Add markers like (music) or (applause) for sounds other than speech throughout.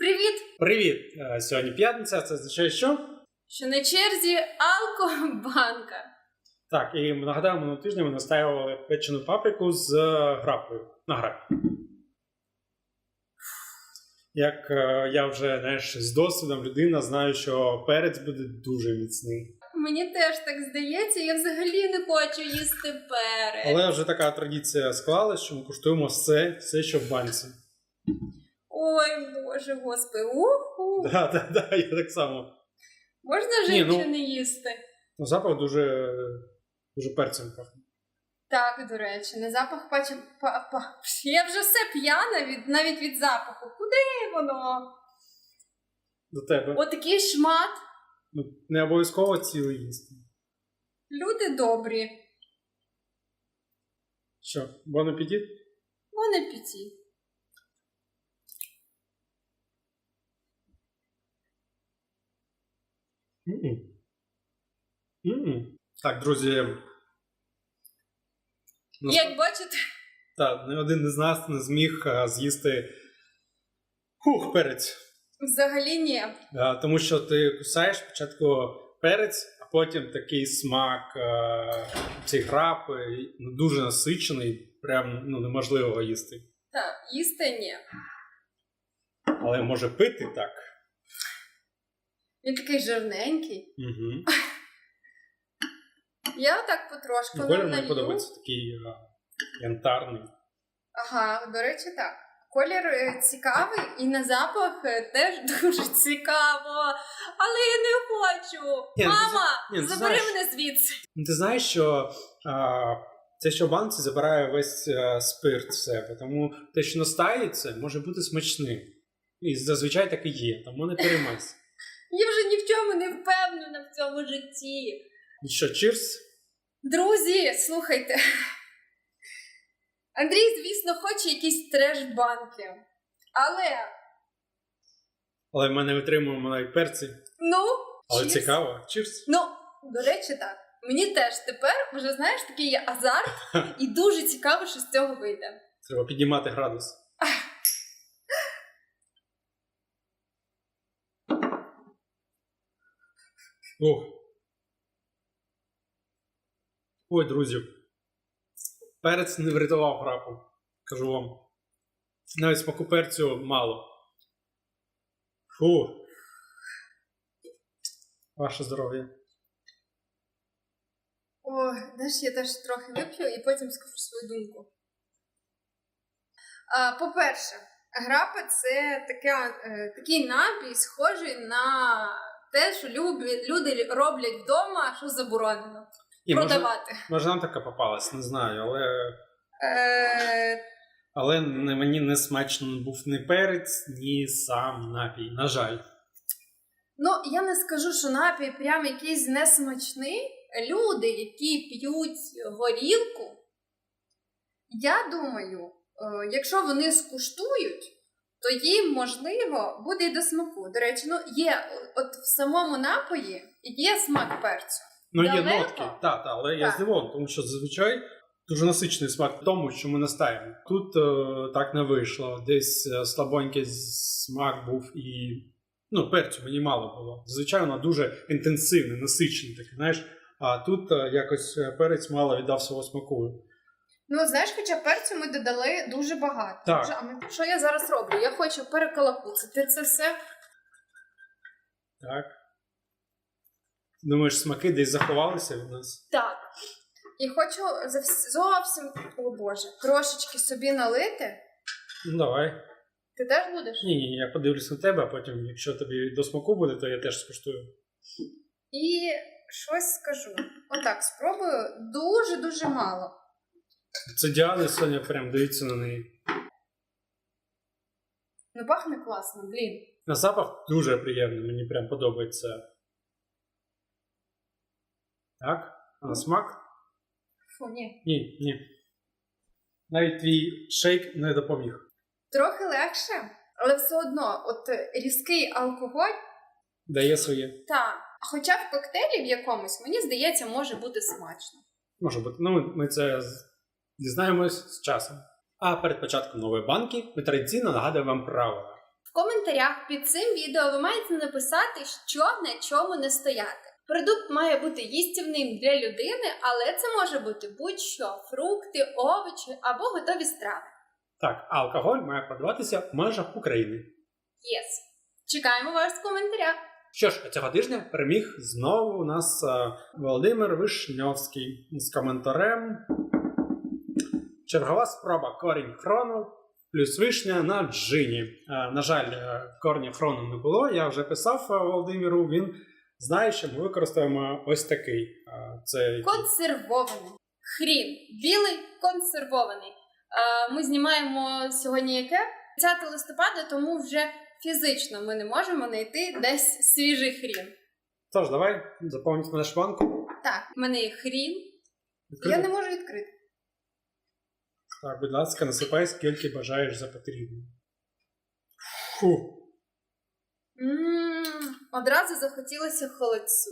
Привіт! Привіт! Е, Сьогодні п'ятниця, це означає, що? Що на черзі алкобанка. Так, і нагадаю, минулого тижня ми настаювали печену паприку з е, грапою на грапі. Як е, я вже знаєш, з досвідом людина знаю, що перець буде дуже міцний. Мені теж так здається, я взагалі не хочу їсти перець. Але вже така традиція склалась, що ми куштуємо все, все що в банці. Ой, боже, господи, уху. Да, да, да, я так само. Можна Ні, ну- жінки не їсти? Ну, запах дуже, дуже перцем пахне. Так, до речі, на запах паче. Па, па. Я вже все п'яна від навіть від запаху. Куди воно? До тебе. Отакий шмат. Ну, не обов'язково цілий їсти. Люди добрі. Що, бон апетит? Вони піті. М-м. М-м. Так, друзі. нас- Як бачите, Так, ні один із нас не зміг а, з'їсти хух, перець. взагалі ні. А, тому що ти кусаєш спочатку перець, а потім такий смак а, ці грапи, ну, дуже насичений, прям ну, неможливо його їсти. Так, їсти ні. Але може пити так. Він такий жирненький. Угу. (laughs) Я так потрошку Колір мені подобається такий а, янтарний. Ага, до речі, так. Колір е, цікавий і на запах е, теж (laughs) дуже цікаво. Але я не хочу. Ні, ну, Мама, ні, ну, забери знаєш- мене звідси. Ну, Ти знаєш, що а, це що в банці забирає весь а, спирт в себе, тому те, що настається, може бути смачним. І зазвичай так і є, тому не переймайся. Я вже ні в чому не впевнена в цьому житті. І що, чирс? Друзі, слухайте. Андрій, звісно, хоче якісь треш-банки. Але, Але ми не витримуємо навіть перці. ну, Але чіз. цікаво. Чирс. Ну, до речі, так. Мені теж тепер вже знаєш такий є азарт, (laughs) і дуже цікаво, що з цього вийде. Треба піднімати градус. Ох. Ой, друзі. Перець не врятував грапу. Кажу вам. Навіть смаку перцю мало. Фу. Ваше здоров'я. Ой, знаєш, я теж трохи вип'ю і потім скажу свою думку. По-перше, грапа це таке, такий напій, схожий на те, що люди роблять вдома, що заборонено І продавати. може нам така попалась, не знаю, але. Е, Але мені не смачно був ні перець, ні сам напій. На жаль. Ну, я не скажу, що напій прям якийсь несмачний. Люди, які п'ють горілку, я думаю, е, якщо вони скуштують, то їм можливо буде й до смаку. До речі, ну є от в самому напої є смак перцю. Ну, є Далеко? нотки, так, та, але я Так. здивований, тому що зазвичай дуже насичений смак в тому, що ми настаємо. Тут е, так не вийшло. Десь е, слабонький смак був і. Ну, перцю мені мало було. Зазвичай воно дуже інтенсивне, насичене таке, знаєш. А тут е, якось е, перець мало віддав свого смаку. Ну, знаєш, хоча перцю ми додали дуже багато. Так. Дуже- А ми- що я зараз роблю? Я хочу перекалапуцити це все. Так. Думаєш, смаки десь заховалися від нас? Так. І хочу зовс- зовсім, о Боже, трошечки собі налити. Ну, давай. Ти теж будеш? Ні, ні, я подивлюсь на тебе, а потім, якщо тобі до смаку буде, то я теж скуштую. І щось скажу. Отак, спробую дуже-дуже мало. Це Діана Соня прям дивіться на неї. Ну, пахне класно, блін. На запах дуже приємний, мені прям подобається. Так? А на смак? Фу, ні. Ні, ні. Навіть твій шейк не допоміг. Трохи легше, але все одно, от е, різкий алкоголь, Дає своє. та. Хоча в коктейлі в якомусь, мені здається, може бути смачно. Може бути. Ну, ми- це дізнаємось з часом. А перед початком нової банки ми традиційно нагадуємо вам правила. В коментарях під цим відео ви маєте написати, що на чому не стояти. Продукт має бути їстівним для людини, але це може бути будь-що: фрукти, овочі або готові страви. Так, а алкоголь має продаватися в межах України. Єс. Чекаємо вас в коментарях. Що ж, цього тижня переміг знову у нас е, Володимир Вишньовський з коментарем. Чергова спроба корінь хрону плюс вишня на джині. Е, на жаль, е, корня хрону не було. Я вже писав е, Володимиру. Він знає, що ми використаємо ось такий. Це? Консервований. Хрін. Білий консервований. Ми знімаємо сьогодні яке? 30 листопада, тому вже фізично ми не можемо знайти десь свіжий хрін. Тож, давай заповнити нашу банку. Так, в мене є хрін. Відкрити? Я не можу відкрити. Так, будь ласка, насипай, скільки бажаєш за потрібне. Фу. М, Одразу захотілося холодцю.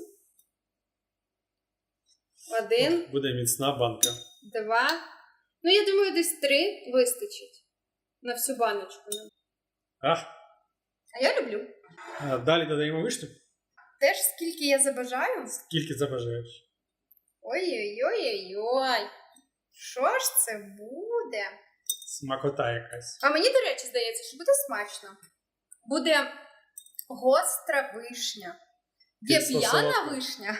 Один, Буде міцна банка. два. Ну, я думаю, десь три вистачить на всю баночку. Ах, А я люблю. а далі додаємо вишню. Теж скільки я забажаю. Скільки забажаєш. Ой-ой-ой-ой-ой. Що ж це буде? Смакота якась. А мені, до речі, здається, що буде смачно. Буде гостра вишня. Є Кисло п'яна солодка. вишня.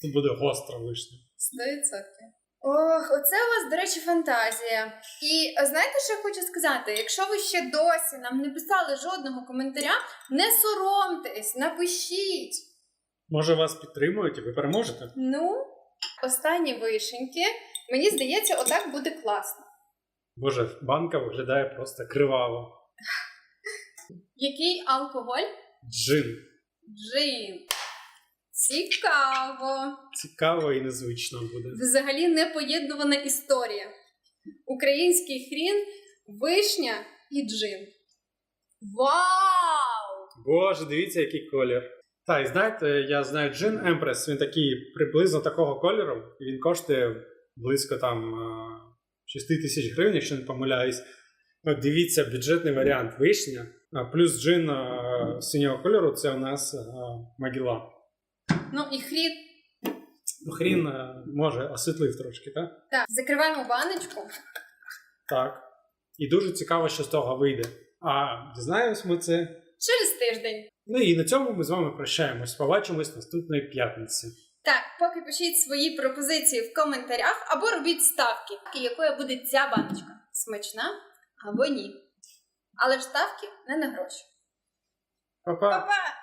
Тут буде гостра вишня. 100%. Ох, оце у вас, до речі, фантазія. І е, знаєте, що я хочу сказати? Якщо ви ще досі нам не писали жодного коментаря, не соромтесь, напишіть. Може вас підтримують і ви переможете? Ну, останні вишеньки. Мені здається, отак буде класно. Боже, банка виглядає просто криваво. Який алкоголь? Джин. Джин. Цікаво. Цікаво і незвично буде. Взагалі непоєднувана історія. Український хрін, вишня і джин. Вау! Боже, дивіться, який колір. Так, і знаєте, я знаю джин Емпрес, він такий приблизно такого кольору, і він коштує близько там 6 тисяч гривень, якщо не помиляюсь. От дивіться, бюджетний варіант вишня, плюс джин синього кольору це у нас а, Магіла. Ну і хрін. Ну, хрін може освітлив трошки, так? Так, закриваємо баночку. Так. І дуже цікаво, що з того вийде. А дізнаємось ми це. Через тиждень. Ну і на цьому ми з вами прощаємось. Побачимось наступної п'ятниці. Так, поки пишіть свої пропозиції в коментарях або робіть ставки, якою буде ця баночка. Смачна або ні. Але ж ставки не на гроші. Па-па! Па-па!